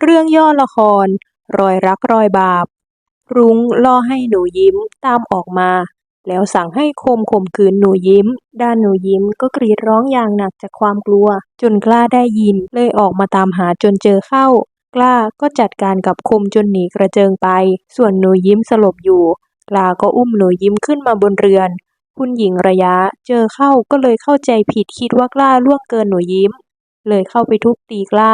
เรื่องย่อละคร รอยรักรอยบาป รุ้งล่อให้หนูยิ้มตามออกมา แล้วสั่งให้คมข่มขืนหนูยิ้ม ด้านหนูยิ้มก็กรีดร้องอย่างหนักจากความกลัว จนกล้าได้ยินเลยออกมาตามหาจนเจอเข้า กล้าก็จัดการกับคมจนหนีกระเจิงไป ส่วนหนูยิ้มสลบอยู่กล้าก็อุ้มหนูยิ้มขึ้นมาบนเรือน คุณหญิงระยะเจอเข้าก็เลยเข้าใจผิดคิดว่ากล้าล่วงเกินหนูยิ้ม เลยเข้าไปทุบตีกล้า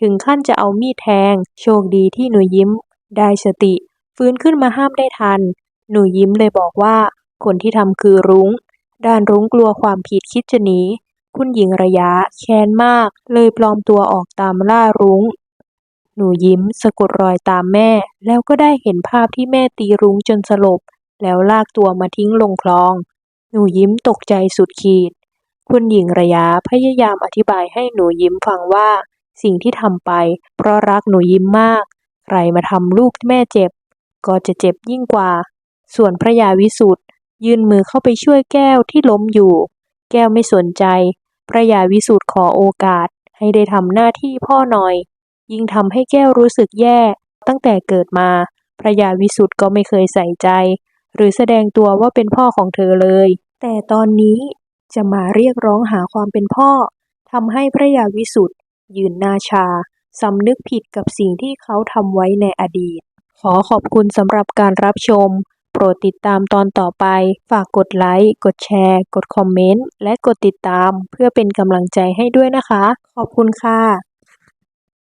ถึงขั้นจะเอามีดแทง โชคดีที่หนูยิ้ม ได้สติ ฟื้นขึ้นมาห้ามได้ทัน หนูยิ้มเลยบอกว่า คนที่ทำคือรุ้ง ด้านรุ้งกลัวความผิดคิดจะหนี คุณหญิงระยะแค้นมาก เลยปลอมตัวออกตามล่ารุ้ง หนูยิ้มสะกดรอยตามแม่ แล้วก็ได้เห็นภาพที่แม่ตีรุ้งจนสลบ แล้วลากตัวมาทิ้งลงคลอง หนูยิ้มตกใจสุดขีด คุณหญิงระยะพยายามอธิบายให้หนูยิ้มฟังว่า สิ่งที่ทำไป เพราะรักหนูยิ้มมาก ใครมาทำลูกแม่เจ็บ ก็จะเจ็บยิ่งกว่า ส่วนพระยาวิสุทธ์ยื่นมือเข้าไปช่วยแก้วที่ล้มอยู่ แก้วไม่สนใจ พระยาวิสุทธ์ขอโอกาสให้ได้ทำหน้าที่พ่อหน่อย ยิ่งทำให้แก้วรู้สึกแย่ ตั้งแต่เกิดมา พระยาวิสุทธ์ก็ไม่เคยใส่ใจ หรือแสดงตัวว่าเป็นพ่อของเธอเลย แต่ตอนนี้จะมาเรียกร้องหาความเป็นพ่อทำให้พระยาวิสุทธ์ ยืนหน้าชา สำนึกผิดกับสิ่งที่เขาทำไว้ในอดีต ขอขอบคุณสำหรับการรับชม โปรดติดตามตอนต่อไป ฝากกดไลค์ กดแชร์ กดคอมเมนต์ และกดติดตามเพื่อเป็นกำลังใจให้ด้วยนะคะ ขอบคุณค่ะ